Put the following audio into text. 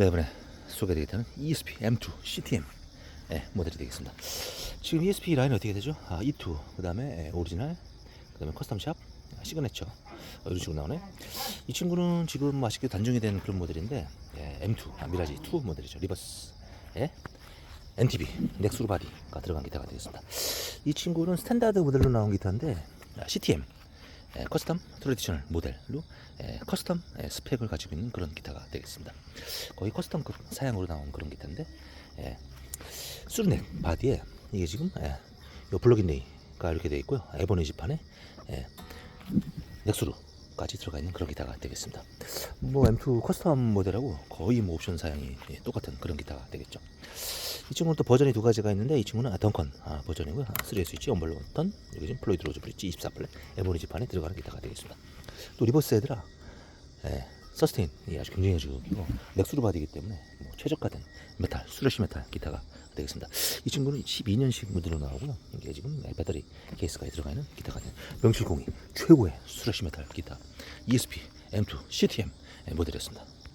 네, 이번에 소개되겠다는 ESP M2 CTM 예, 모델이 되겠습니다. 지금 ESP 라인 어떻게 되죠? 아, E2, 그 다음에 오리지널, 그 다음에 커스텀샵, 시그네처 어, 이런 식으로 나오네. 이 친구는 지금 맛있게 단종이 된 그런 모델인데 예, M2, 아, 미라지 2 모델이죠. 리버스. 예. NTB, 넥스루 바디가 들어간 기타가 되겠습니다. 이 친구는 스탠다드 모델로 나온 기타인데 아, CTM, 예, 커스텀 트레디셔널 모델로 예, 커스텀 예, 스펙을 가지고 있는 그런 기타가 되겠습니다. 거의 커스텀급 사양으로 나온 그런 기타인데 예, 수르넥 바디에 이게 지금 예, 요 플러긴 레이가 이렇게 되어 있고요. 에보네지판에 예, 넥스루 까지 들어가 있는 그런 기타가 되겠습니다. 뭐 M2 커스텀 모델하고 거의 뭐 옵션 사양이 예, 똑같은 그런 기타가 되겠죠. 이 친구는 또 버전이 두 가지가 있는데 이 친구는 아, 덩컨 아, 버전이고요. 3S 스위치, 언벌 원턴, 여기 지금 플로이드 로즈 브릿지 24플랫 에보니지판에 들어가는 기타가 되겠습니다. 또 리버스 헤드라 예, 서스테인 이 아주 굉장히 좋고 넥스루 바디이기 때문에 뭐 최저가된 메탈, 수레시 메탈 기타가 되겠습니다. 이 친구는 12년식 모델로 나오고요. 이게 지금 배터리 케이스가 들어가 있는 기타가 되는 명실공히 최고의 수레시 메탈 기타 ESP M2 CTM 모델이었습니다.